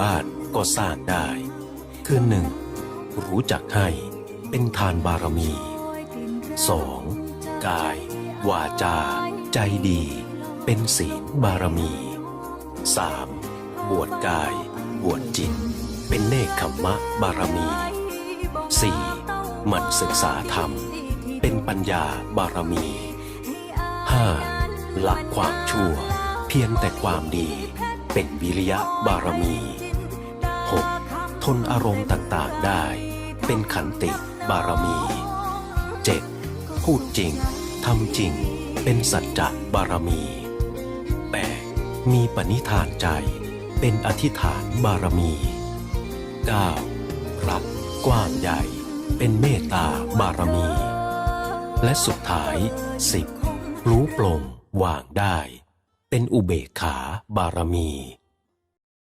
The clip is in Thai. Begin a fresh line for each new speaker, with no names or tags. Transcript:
บ้านก็สร้างได้ คือหนึ่งรู้จักให้เป็นทานบารมี 2. กาย วาจา ใจดี เป็นศีลบารมี 3. บวชกาย บวชจิต เป็นเนคขมมะบารมี 4. หมั่นศึกษาธรรม เป็นปัญญาบารมี 5. หลักความชั่ว เพียงแต่ความดี เป็นวิริยะบารมี 6. ทนอารมณ์ต่างๆได้ เป็นขันติบารมี 7. พูดจริงทำจริง เป็นสัจจะบารมี 8. มีปณิธานใจ เป็นอธิษฐานบารมี 9. รักกว้างใหญ่ เป็นเมตตาบารมี และสุดท้าย 10. รู้ปลงวางได้ เป็นอุเบกขาบารมี